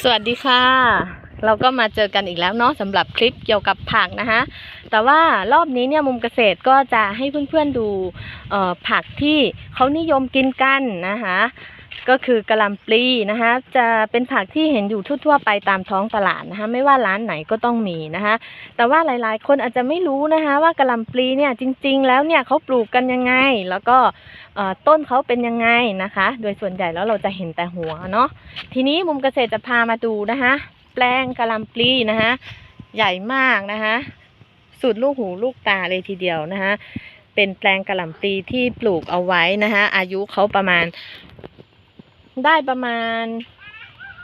สวัสดีค่ะ เราก็มาเจอกันอีกแล้วเนาะสำหรับคลิปเกี่ยวกับผักนะคะแต่ว่ารอบนี้เนี่ยมุมเกษตรก็จะให้เพื่อนๆดูผักที่เขานิยมกินกันนะคะ ก็คือกะหล่ำปลีนะคะ จะเป็นผักที่เห็นอยู่ทั่วๆไปตามท้องตลาดนะคะ ไม่ว่าร้านไหนก็ต้องมีนะคะ แต่ว่าหลายๆ คนอาจจะไม่รู้นะคะว่ากะหล่ำปลีเนี่ยจริง ๆ แล้วเนี่ยเขาปลูกกันยังไง แล้วก็ต้นเขาเป็นยังไงนะคะ โดยส่วนใหญ่แล้วเราจะเห็นแต่หัวเนาะ ทีนี้มุมเกษตรจะพามาดูนะคะ แปลงกะหล่ำปลีนะคะ ใหญ่มากนะคะสุดลูกหูลูกตาเลยทีเดียวนะคะเป็นแปลงกะหล่ำปลีที่ปลูกเอาไว้นะคะอายุเขาประมาณ ได้ประมาณ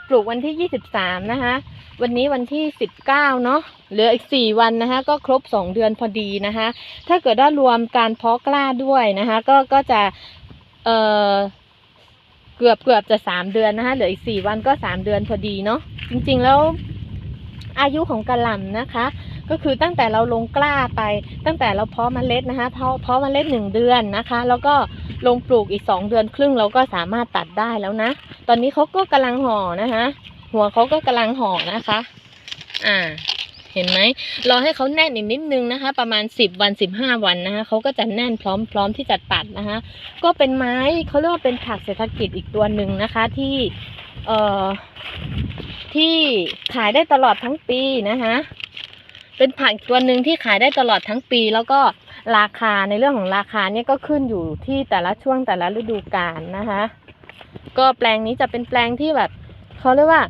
ปลูกวันที่23นะคะ วันนี้วันที่19เก้าเนาะเหลืออีก4วันนะคะ ก็ครบ2เดือนพอดีนะคะ ถ้าเกิดว่ารวมการเพาะกล้าด้วยนะคะ ก็ก็จะเออเกือบเกือบจะสามเดือนนะคะเหลืออีกสี่วันก็สามเดือนพอดีเนาะจริง ๆแล้วอายุของกระหล่ำนะคะ ก็คือตั้งแต่เราลงกล้าไป ตั้งแต่เราเพาะเมล็ดนะคะเพาะเพาะเมล็ดหนึ่งเดือนนะคะ แล้วก็ลงปลูกอีกสองเดือนครึ่งเราก็สามารถตัดได้แล้วนะ ตอนนี้เขาก็กำลังห่อนะคะ หัวเขาก็กำลังห่อนะคะ อ่า เห็นไหมรอให้เขาแน่นอีกนิดนึงนะคะ ประมาณสิบวันสิบห้าวันนะคะเขาก็จะแน่นพร้อมพร้อมที่จะตัดนะคะ ก็เป็นไม้เขาเรียกว่าเป็นผักเศรษฐกิจอีกตัวหนึ่งนะคะที่เอ่อที่ขายได้ตลอดทั้งปีนะคะ เป็นผักอีกตัวหนึ่งที่ขายได้ตลอดทั้งปี แล้วก็ราคาในเรื่องของราคาเนี่ยก็ขึ้นอยู่ที่แต่ละช่วงแต่ละฤดูกาลนะคะ ก็แปลงนี้จะเป็นแปลงที่แบบเขาเรียกว่า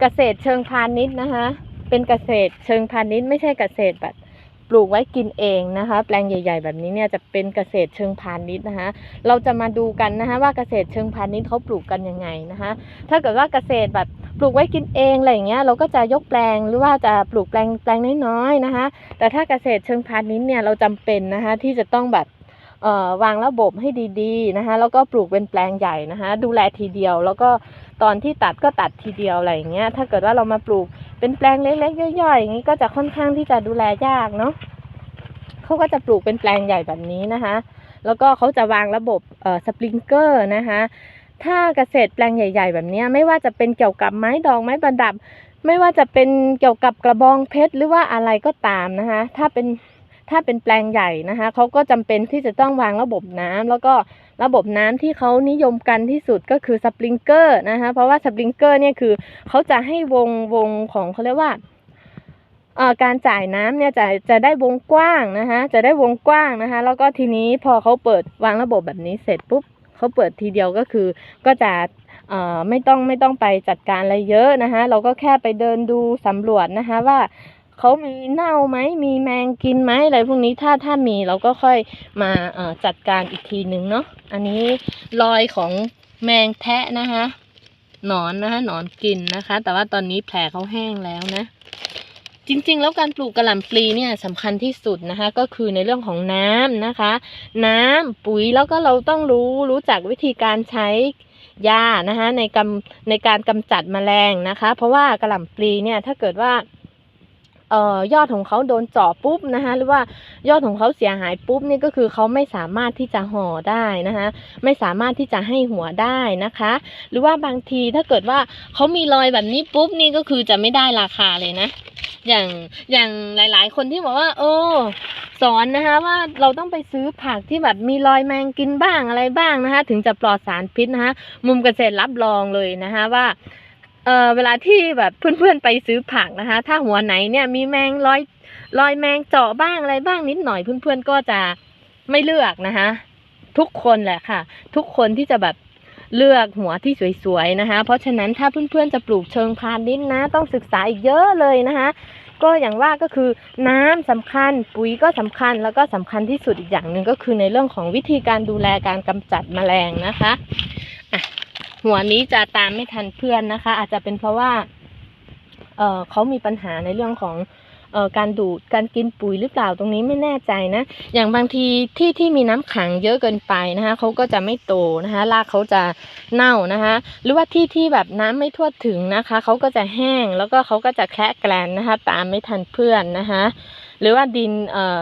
เกษตรเชิงพาณิชย์นะคะ เป็นเกษตรเชิงพาณิชย์ไม่ใช่เกษตรแบบปลูกไว้กินเองนะคะ แปลงใหญ่ ๆ แบบนี้เนี่ยจะเป็นเกษตรเชิงพาณิชย์นะคะ เราจะมาดูกันนะคะว่าเกษตรเชิงพาณิชย์เขาปลูกกันยังไงนะคะ ถ้าเกิดว่าเกษตรแบบ ปลูกไว้กินเองอะไรอย่างเงี้ยเราก็จะยกแปลงหรือว่าจะปลูกแปลงแปลงน้อยๆนะคะ แต่ถ้าเกษตรเชิงพาณิชย์เนี่ยเราจำเป็นนะคะที่จะต้องแบบเอ่อวางระบบให้ดีๆนะคะแล้วก็ปลูกเป็นแปลงใหญ่นะคะดูแลทีเดียว แล้วก็ตอนที่ตัดก็ตัดทีเดียวอะไรอย่างเงี้ยถ้าเกิดว่าเรามาปลูกเป็นแปลงเล็กๆย่อยๆอย่างนี้ก็จะค่อนข้างที่จะดูแลยากเนาะเขาก็จะปลูกเป็นแปลงใหญ่แบบนี้นะคะ แล้วก็เขาจะวางระบบเอ่อสปริงเกอร์นะคะ ถ้าเกษตรแปลงใหญ่ ๆ แบบนี้ไม่ว่าจะเป็นเกี่ยวกับไม้ดอกไม้ประดับ ไม่ว่าจะเป็นเกี่ยวกับกระบองเพชรหรือว่าอะไรก็ตามนะคะ ถ้าเป็นถ้าเป็นแปลงใหญ่นะคะเขาก็จำเป็นที่จะต้องวางระบบน้ำแล้วก็ระบบน้ำที่เขานิยมกันที่สุดก็คือสปริงเกอร์นะคะเพราะว่าสปริงเกอร์เนี่ยคือเขาจะให้วงวงของเขาเรียกว่าการจ่ายน้ำเนี่ยจะจะได้วงกว้างนะคะจะได้วงกว้างนะคะแล้วก็ทีนี้พอเขาเปิดวางระบบแบบนี้เสร็จปุ๊บ เขาเปิดทีเดียวก็คือก็จะไม่ต้องไม่ต้องไปจัดการอะไรเยอะนะคะเราก็แค่ไปเดินดูสำรวจนะคะว่าเขามีเน่าไหมมีแมงกินไหมอะไรพวกนี้ถ้าถ้ามีเราก็ค่อยมาจัดการอีกทีหนึ่งเนาะอันนี้รอยของแมงแทะนะคะหนอนนะคะหนอนกินนะคะ แต่ว่าตอนนี้แผลเขาแห้งแล้วนะ จริงๆ แล้วการปลูกกระหล่ำปลีเนี่ยสำคัญที่สุดนะคะ ก็คือในเรื่องของน้ำนะคะ น้ำปุ๋ยแล้วก็เราต้องรู้รู้จักวิธีการใช้ยานะคะในกำในการกำจัดแมลงนะคะ เพราะว่ากระหล่ำปลีเนี่ยถ้าเกิดว่าเอ่อยอดของเขาโดนเจาะปุ๊บนะคะหรือว่ายอดของเขาเสียหายปุ๊บนี่ก็คือเขาไม่สามารถที่จะห่อได้นะคะไม่สามารถที่จะให้หัวได้นะคะ หรือว่าบางทีถ้าเกิดว่าเขามีรอยแบบนี้ปุ๊บนี่ก็คือจะไม่ได้ราคาเลยนะ อย่างอย่างหลาย ๆ คนที่บอกว่า โอ้สอนนะคะว่าเราต้องไปซื้อผักที่แบบมีรอยแมงกินบ้างอะไรบ้างนะคะ ถึงจะปลอดสารพิษนะคะ มุมเกษตรรับรองเลยนะคะว่าเออเวลาที่แบบเพื่อนๆไปซื้อผักนะคะ ถ้าหัวไหนเนี่ยมีแมงรอยรอยแมงเจาะบ้างอะไรบ้างนิดหน่อยเพื่อนๆก็จะไม่เลือกนะคะ ทุกคนแหละค่ะ ทุกคนที่จะแบบ เลือกหัวที่สวยๆนะคะ เพราะฉะนั้นถ้าเพื่อนๆจะปลูกเชิงพาณิชย์นะ ต้องศึกษาอีกเยอะเลยนะคะก็อย่างว่าก็คือน้ำสำคัญปุ๋ยก็สำคัญแล้วก็สำคัญที่สุดอีกอย่างหนึ่งก็คือในเรื่องของวิธีการดูแลการกำจัดแมลงนะคะอะหัวนี้จะตามไม่ทันเพื่อนนะคะ อาจจะเป็นเพราะว่าเออเขามีปัญหาในเรื่องของ การดูดการกินปุ๋ยหรือเปล่าตรงนี้ไม่แน่ใจนะ อย่างบางทีที่ที่มีน้ำขังเยอะเกินไปนะคะเขาก็จะไม่โตนะคะรากเขาจะเน่านะคะ หรือว่าที่ที่แบบน้ำไม่ทั่วถึงนะคะเขาก็จะแห้งแล้วก็เขาก็จะแคระแกลนนะคะตามไม่ทันเพื่อนนะคะหรือว่าดินเอ่อ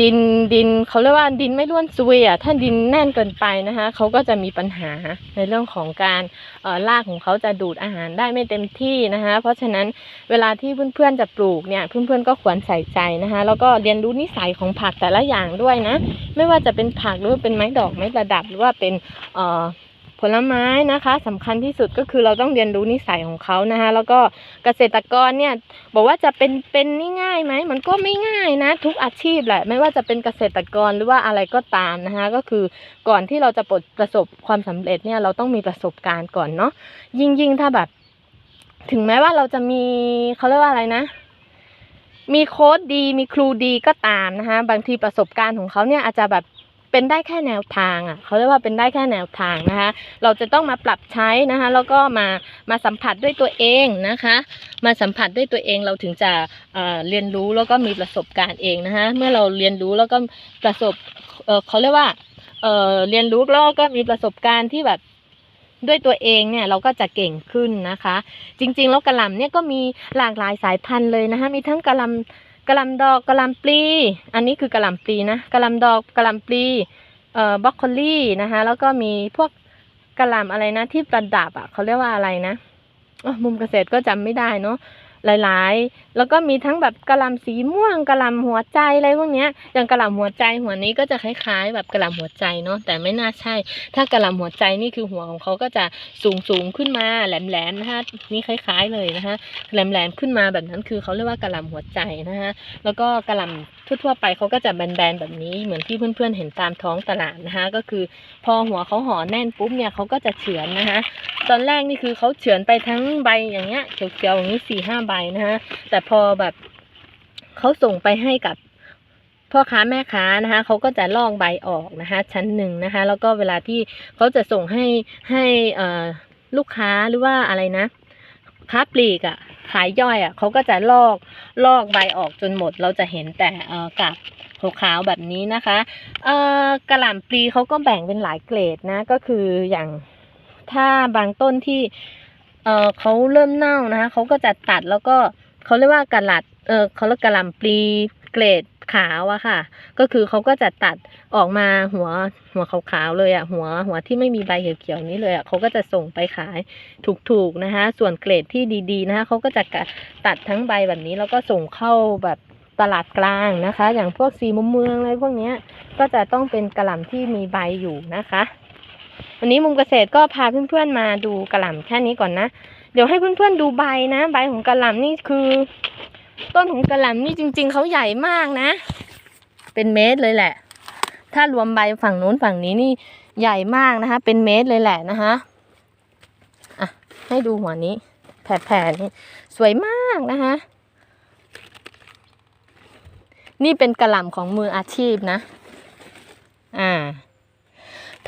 ดินดินเขาเรียกว่าดินไม่ร่วนซุยอะถ้าดินแน่นเกินไปนะคะเขาก็จะมีปัญหาในเรื่องของการเอ่อรากของเขาจะดูดอาหารได้ไม่เต็มที่นะคะเพราะฉะนั้นเวลาที่เพื่อนๆจะปลูกเนี่ยเพื่อนๆก็ควรใส่ใจนะคะแล้วก็เรียนรู้นิสัยของผักแต่ละอย่างด้วยนะ ไม่ว่าจะเป็นผักหรือว่าเป็นไม้ดอกไม้ประดับหรือว่าเป็นเอ่อ ผลไม้นะคะสำคัญที่สุดก็คือเราต้องเรียนรู้นิสัยของเขานะคะแล้วก็เกษตรกรเนี่ยบอกว่าจะเป็นเป็นนี่ง่ายไหมมันก็ไม่ง่ายนะ ทุกอาชีพแหละไม่ว่าจะเป็นเกษตรกรหรือว่าอะไรก็ตามนะคะก็คือก่อนที่เราจะประสบความสำเร็จเนี่ยเราต้องมีประสบการณ์ก่อนเนาะยิ่งยิ่งถ้าแบบ ถึงแม้ว่าเราจะมีเขาเรียกว่าอะไรนะมีโค้ดดีมีครูดีก็ตามนะคะบางทีประสบการณ์ของเขาเนี่ยอาจจะแบบ เป็นได้แค่แนวทางอะเขาเรียกว่าเป็นได้แค่แนวทางนะคะ เราจะต้องมาปรับใช้นะคะ แล้วก็มามาสัมผัสด้วยตัวเองนะคะ มาสัมผัสด้วยตัวเองเราถึงจะเเรียนรู้แล้วก็มีประสบการณ์เองนะคะเมื่อเราเรียนรู้แล้วก็ประสบเเขาเรียกว่าเเรียนรู้แล้วก็มีประสบการณ์ที่แบบด้วยตัวเองเนี่ยเราก็จะเก่งขึ้นนะคะ จริงๆแล้วกระลำเนี่ยก็มีหลากหลายสายพันธุ์เลยนะคะมีทั้งกระลำ กระลำดอกกระลำปลี อันนี้คือกระลำปลีนะกระลำดอกกระลำปลีเอ่อบรอกโคลีนะคะ แล้วก็มีพวกกระลำอะไรนะที่ประดับอะเขาเรียกว่าอะไรนะมุมเกษตรก็จำไม่ได้เนาะ หลายๆ แล้วก็มีทั้งแบบกระลำสีม่วงกระลำหัวใจอะไรพวกเนี้ยอย่างกระลำหัวใจหัวนี้ก็จะคล้ายๆ แบบกระลำหัวใจเนาะแต่ไม่น่าใช่ ถ้ากระลำหัวใจนี่คือหัวของเขาก็จะสูงสูงๆขึ้นมาแหลมๆนะคะนี่คล้าย ๆเลยนะคะแหลมๆขึ้นมาแบบนั้นคือเขาเรียกว่ากระลำหัวใจนะคะแล้วก็กระลำ ทั่วๆไปเขาก็จะแบนๆแบบนี้เหมือนที่เพื่อนๆเห็นตามท้องตลาดนะคะก็คือพอหัวเขาห่อแน่นปุ๊บเนี่ยเขาก็จะเฉือนนะคะตอนแรกนี่คือเขาเฉือนไปทั้งใบอย่างเงี้ยเขียวๆอย่างนี้สี่ห้าใบนะคะแต่พอแบบเขาส่งไปให้กับพ่อค้าแม่ค้านะคะเขาก็จะลอกใบออกนะคะ ชั้นหนึ่งนะคะ แล้วก็เวลาที่เขาจะส่งให้ให้ลูกค้าหรือว่าอะไรนะ ค้าปลีกอะ่ะ ขายย่อยอะ่ะเขาก็จะลอกลอกใบออกจนหมด เราจะเห็นแต่เอ่อกับขาวๆแบบนี้นะคะเอ่อกระหล่ำปลีเขาก็แบ่งเป็นหลายเกรดนะ ก็คืออย่างถ้าบางต้นที่เอ่อเขาเริ่มเน่านะคะเขาก็จะตัดแล้วก็เขาเรียกว่ากระหลัดเออเขาเรียกกระหล่ำปลีเกรด ขาวอะค่ะ ก็คือเขาก็จะตัดออกมาหัวหัวขาวๆเลยอะหัวหัวที่ไม่มีใบเขียวๆนี้เลยอะเขาก็จะส่งไปขายถูกๆนะคะ ส่วนเกรดที่ดีๆนะคะเขาก็จะตัดทั้งใบแบบนี้แล้วก็ส่งเข้าแบบตลาดกลางนะคะ อย่างพวกสีมุมเมืองอะไรพวกนี้ก็จะต้องเป็นกระหล่ำที่มีใบอยู่นะคะ วันนี้มุมเกษตรก็พาเพื่อนๆมาดูกระหล่ำแค่นี้ก่อนนะ เดี๋ยวให้เพื่อนๆดูใบนะ ใบของกระหล่ำนี่คือ ต้นของกระหล่ำนี่จริง ๆเขาใหญ่มากนะ เป็นเมตรเลยแหละ ถ้ารวมใบฝั่งนู้นฝั่งนี้นี่ใหญ่มากนะคะ เป็นเมตรเลยแหละนะคะอะให้ดูหัวนี้ แผ่ๆนี่สวยมากนะคะ นี่เป็นกระหล่ำของมืออาชีพนะ อ่า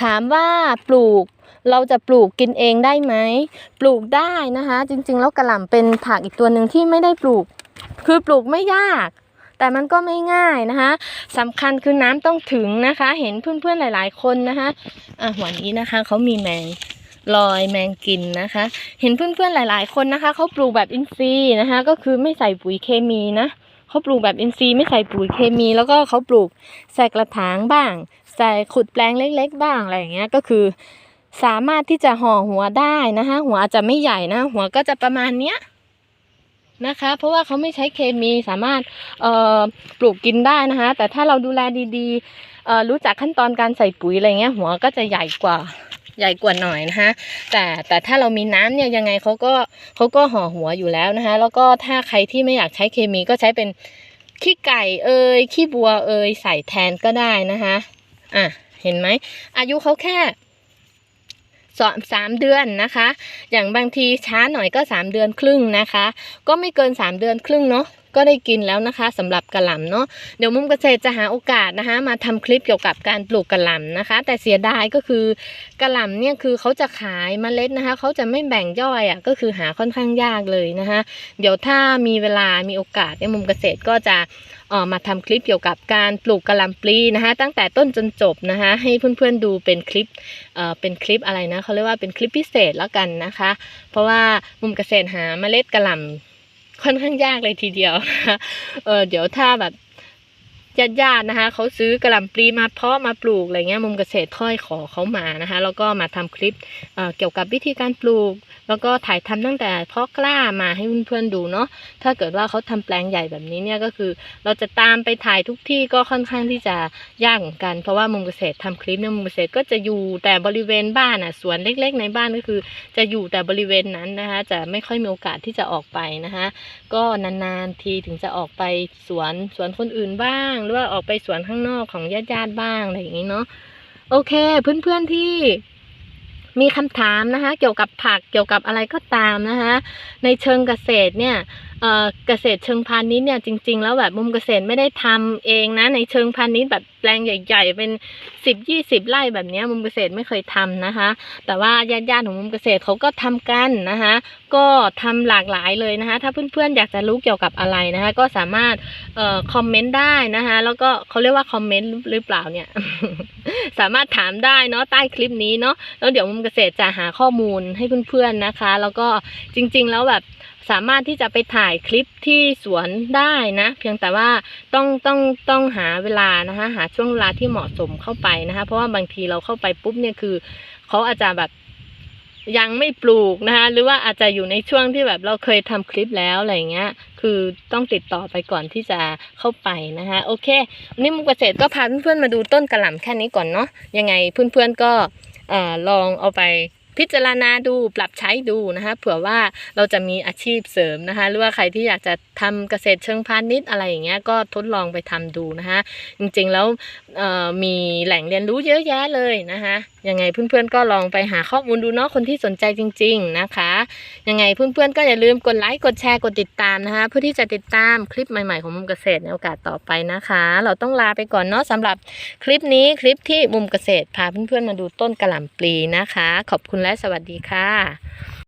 ถามว่าปลูกเราจะปลูกกินเองได้ไหม ปลูกได้นะคะ จริง ๆ แล้วกระหล่ำเป็นผักอีกตัวหนึ่งที่ไม่ได้ปลูก คือปลูกไม่ยาก แต่มันก็ไม่ง่ายนะคะสำคัญคือน้ำต้องถึงนะคะ เห็นเพื่อนๆหลาย ๆ คนนะคะอะหัวนี้นะคะเขามีแมงลอยแมงกินนะคะ เห็นเพื่อนๆหลาย ๆ คนนะคะเขาปลูกแบบอินทรีย์นะคะ ก็คือไม่ใส่ปุ๋ยเคมีนะเขาปลูกแบบอินทรีย์ไม่ใส่ปุ๋ยเคมี แล้วก็เขาปลูกใส่กระถางบ้าง ใส่ขุดแปลงเล็ก ๆ บ้างอะไรอย่างเงี้ยก็คือสามารถที่จะห่อหัวได้นะคะ หัวอาจจะไม่ใหญ่นะ หัวก็จะประมาณเนี้ย นะคะ เพราะว่าเขาไม่ใช้เคมีสามารถปลูกกินได้นะคะ แต่ถ้าเราดูแลดีๆรู้จักขั้นตอนการใส่ปุ๋ยอะไรเงี้ยหัวก็จะใหญ่กว่าใหญ่กว่าหน่อยนะคะแต่แต่ถ้าเรามีน้ำเนี่ยยังไงเขาก็เขาก็ห่อหัวอยู่แล้วนะคะแล้วก็ถ้าใครที่ไม่อยากใช้เคมีก็ใช้เป็นขี้ไก่เอยขี้บัวเอยใส่แทนก็ได้นะคะอะเห็นไหมอายุเขาแค่ สอนสามเดือนนะคะ อย่างบางทีช้าหน่อยก็สามเดือนครึ่งนะคะ ก็ไม่เกินสามเดือนครึ่งเนาะ ก็ได้กินแล้วนะคะสำหรับกระหล่ำเนาะเดี๋ยวมุมเกษตรจะหาโอกาสนะคะ มาทำคลิปเกี่ยวกับการปลูกกระหล่ำนะคะ แต่เสียดายก็คือกระหล่ำเนี่ยคือเขาจะขายเมล็ดนะคะ เขาจะไม่แบ่งย่อยอะ่ะก็คือหาค่อนข้างยากเลยนะคะ เดี๋ยวถ้ามีเวลามีโอกาสในยมุมเกษตรก็จะเออมาทำคลิปเกี่ยวกับการปลูกกระหล่ำปลีนะคะ ตั้งแต่ต้นจนจบนะคะ ให้เพื่อนๆดูเป็นคลิปเอ่อเป็นคลิปอะไรนะเขาเรียกว่าเป็นคลิปพิเศษแล้วกันนะคะ เพราะว่ามุมเกษตรหาเมล็ดกระหล่ำ ค่อนข้างยากเลยทีเดียวนะคะเออเดี๋ยวถ้าแบบญาติญาติๆนะคะเขาซื้อกระหล่ำปลีมาเพาะมาปลูกอะไรเงี้ยมุมเกษตรค่อยขอเขามานะคะ แล้วก็มาทำคลิปเเกี่ยวกับวิธีการปลูก แล้วก็ถ่ายทำตั้งแต่เพาะกล้ามาให้เพื่อนๆดูเนาะถ้าเกิดว่าเขาทำแปลงใหญ่แบบนี้เนี่ยก็คือ เราจะตามไปถ่ายทุกที่ก็ค่อนข้างที่จะยากเหมือนกันเพราะว่ามุมเกษตรทำคลิปเนี่ยมุมเกษตรก็จะอยู่แต่บริเวณบ้านอะสวนเล็ก ๆ ในบ้านก็คือ จะอยู่แต่บริเวณนั้นนะคะ จะไม่ค่อยมีโอกาสที่จะออกไปนะคะก็นานๆทีถึงจะออกไปสวนสวนคนอื่นบ้าง หรือว่าออกไปสวนข้างนอกของญาติๆบ้างอะไรอย่างนี้เนาะโอเค เพื่อนๆที่ มีคำถามนะคะเกี่ยวกับผักเกี่ยวกับอะไรก็ตามนะคะในเชิงเกษตรเนี่ยเกษตรเชิงพาณิชย์เนี่ยจริง ๆ แล้วแบบมุมเกษตรไม่ได้ทำเองนะ ในเชิงพาณิชย์แบบแปลงใหญ่ ๆ เป็นสิบยี่สิบไร่แบบนี้มุมเกษตรไม่เคยทำนะคะ แต่ว่าญาติๆของมุมเกษตรเขาก็ทำกันนะคะก็ทำหลากหลายเลยนะคะ ถ้าเพื่อนๆอยากจะรู้เกี่ยวกับอะไรนะคะ ก็สามารถคอมเมนต์ได้นะคะ แล้วก็เขาเรียกว่าคอมเมนต์หรือเปล่าเนี่ย สามารถถามได้เนาะใต้คลิปนี้เนาะแล้วเดี๋ยวมุมเกษตรจะหาข้อมูลให้เพื่อนๆนะคะ แล้วก็จริง ๆ แล้วแบบสามารถที่จะไปถ่ายคลิปที่สวนได้นะ เพียงแต่ว่าต้องต้องต้องหาเวลานะคะ หาช่วงเวลาที่เหมาะสมเข้าไปนะคะ เพราะว่าบางทีเราเข้าไปปุ๊บเนี่ยคือเขาอาจจะแบบ ยังไม่ปลูกนะคะ หรือว่าอาจจะอยู่ในช่วงที่แบบเราเคยทำคลิปแล้วอะไรเงี้ย คือต้องติดต่อไปก่อนที่จะเข้าไปนะคะ โอเควันนี้มุกเกษตรก็พาเพื่อนๆมาดูต้นกระหล่ำแค่นี้ก่อนเนาะยังไงเพื่อนๆก็อลองเอาไป พิจารณาดูปรับใช้ดูนะคะเผื่อว่าเราจะมีอาชีพเสริมนะคะ หรือว่าใครที่อยากจะทำเกษตรเชิงพาณิชย์อะไรอย่างเงี้ยก็ทดลองไปทำดูนะคะจริงๆแล้วมีแหล่งเรียนรู้เยอะแยะเลยนะคะยังไงเพื่อนๆก็ลองไปหาข้อมูลดูเนาะคนที่สนใจจริง ๆนะคะ ยังไงเพื่อนๆก็อย่าลืมกดไลค์กดแชร์กดติดตามนะคะ เพื่อที่จะติดตามคลิปใหม่ๆของมุมเกษตรในโอกาสต่อไปนะคะ เราต้องลาไปก่อนเนาะสำหรับคลิปนี้คลิปที่มุมเกษตรพาเพื่อนๆมาดูต้นกระหล่ำปลีนะคะ ขอบคุณและสวัสดีค่ะ